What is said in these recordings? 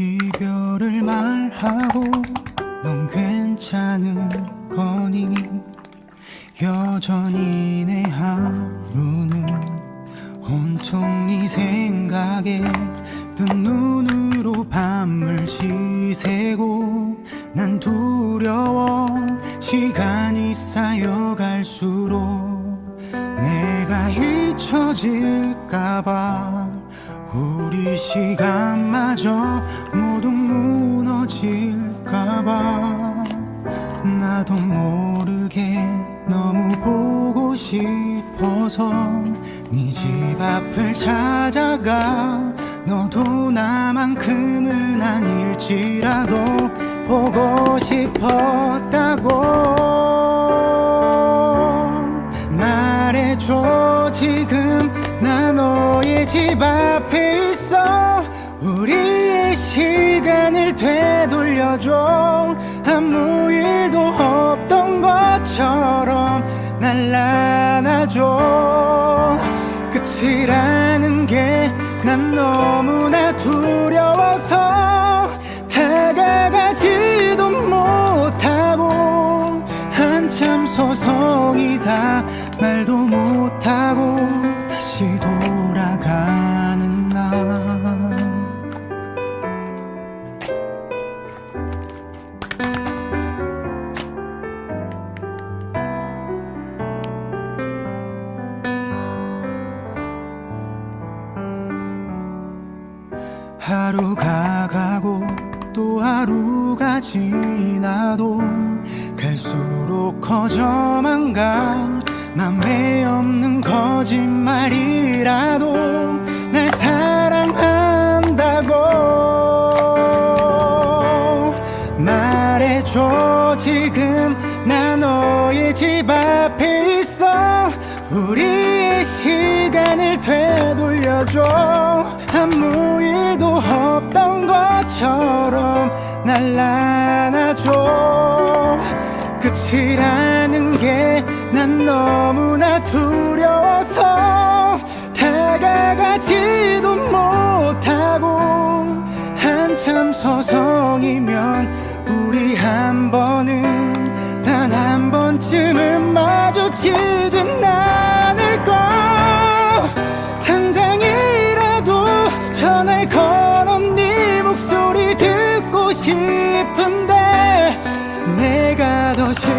이별을 말하고 넌 괜찮은 거니? 여전히 내 하루는 온통 네 생각에 난 두려워 시간이 쌓여갈수록 내가 잊혀질까봐 우리 시간마저 모두 무너질까봐 나도 모르게 너무 보고 싶어서 네 집 앞을 찾아가 너도 나만큼은 아닐지라도 보고 싶었다고 말해줘. 지금 나 너의 집 앞에 있어. 우리의 시간을 되돌려줘. 아무 일도 없던 것처럼 날 안아줘. 끝이라는 게 난 너무나 두려워 한참 서성이다. 말도 못하고 다시 돌아가는 나. 하루가 가고 또 하루가 지나도 갈수록 커져만 가 맘에 없는 거짓말이라도 날 사랑한다고 말해줘. 지금 나 너의 집 앞에 있어. 우리의 시간을 되돌려줘. 아무 일도 없던 것처럼 날 안아줘 끝이라는 게 난 너무나 두려워서 다가가지도 못하고 한참 서성이면 우리 한 번은 단 한 번쯤은 마주치진 않을까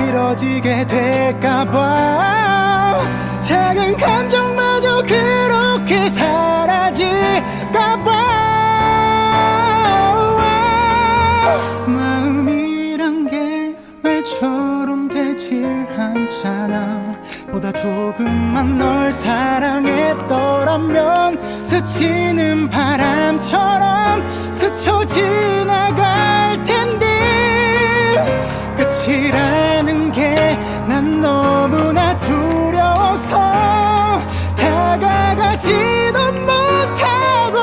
더 싫어지게 될까봐. 작은 감정마저 그렇게 사라질까봐. 마음이란 게 말처럼 되질 않잖아. 보다 조금만 널 사랑했더라면 스치는 바람처럼 스쳐 지나갈 텐데 끝이라 다가가지도 못하고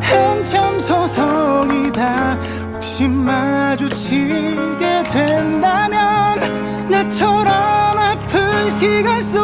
한참 서성이다. 혹시 마주치게 된다면 나처럼 아픈 시간 속